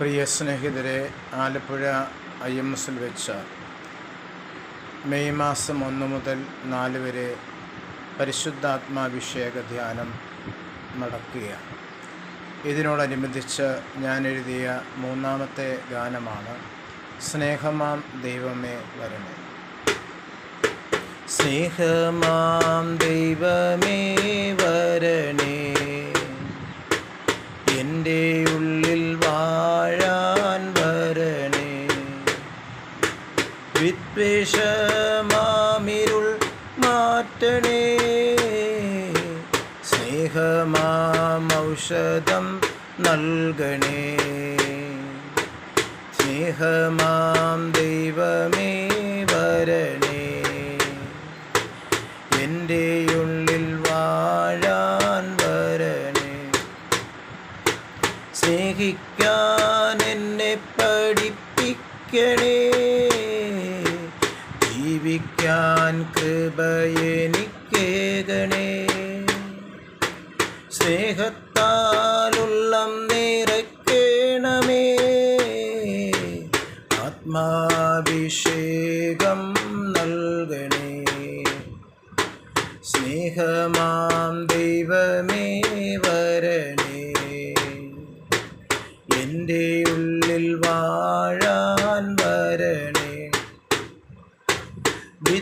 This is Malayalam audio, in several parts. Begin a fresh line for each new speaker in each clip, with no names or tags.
പ്രിയ സ്നേഹിതരെ ആലപ്പുഴ ഐ എം എസിൽ വെച്ച് മെയ് മാസം ഒന്ന് മുതൽ നാല് വരെ പരിശുദ്ധാത്മാഭിഷേക ധ്യാനം നടക്കുകയാണ്. ഇതിനോടനുബന്ധിച്ച് ഞാൻ എഴുതിയ മൂന്നാമത്തെ ഗാനമാണ് സ്നേഹമാം ദൈവമേ വരണേ. സ്നേഹമാം ദൈവമേ വരണേ. എന്റെ ഉള്ളിൽ വാഴാൻ വിദ്വേഷമാമിരുൾ മാറ്റണേ. സ്നേഹമാമൗഷധം നൽകണേ. സ്നേഹമാം ദൈവമേ വരണേ. എന്റെ ഉള്ളിൽ വാഴാൻ വരണേ. സ്നേഹിക്കാൻ എന്നെ പഠിപ്പിക്കണേ. ജീവിക്കാൻ കൃപയെനിക്കേകണേ സ്നേഹത്താലുള്ളം നിറയ്ക്കണമേ. ആത്മാഭിഷേകം നൽകണേ. സ്നേഹമാം ദൈവമേ വരണേ. എന്റെ ഉള്ളിൽ വാഴാൻ വരണേ.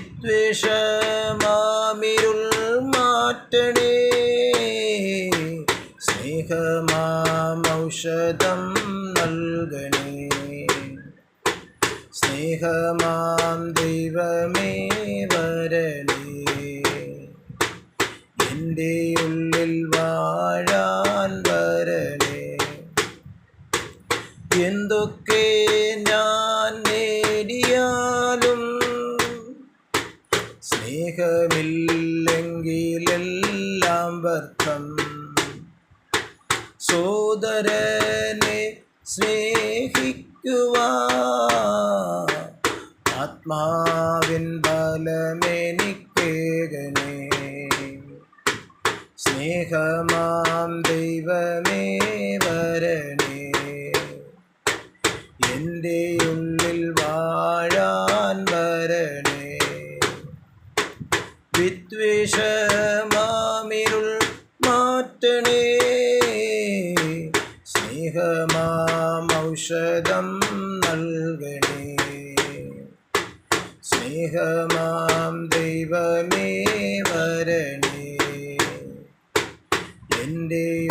വിദ്വേഷമാമിരുൾ മാറ്റണേ സ്നേഹമാമൗഷധം നൽകണേ. സ്നേഹമാം ദൈവമേ വരണേ. എന്റെ ഉള്ളിൽ വാഴാൻ വരണേ. എന്തൊക്കെ ഞാൻ നേടിയാലും സ്നേഹമില്ലെങ്കിലെല്ലാം വ്യർത്ഥം. സോദരനെ സ്നേഹിക്കുവാ. ആത്മാവിൻ ബലമെനിക്കേകനെ സ്നേഹമാം ദൈവമേ വരണേ. എന്റെ ഉള്ളിൽ വാഴാൻ വരണേ. വിദ്വേഷമാമിരുൾ മാറ്റണേ. സ്നേഹമാം ഔഷധം നൽകണേ. സ്നേഹമാം ദൈവമേ വരണേ. എന്റെ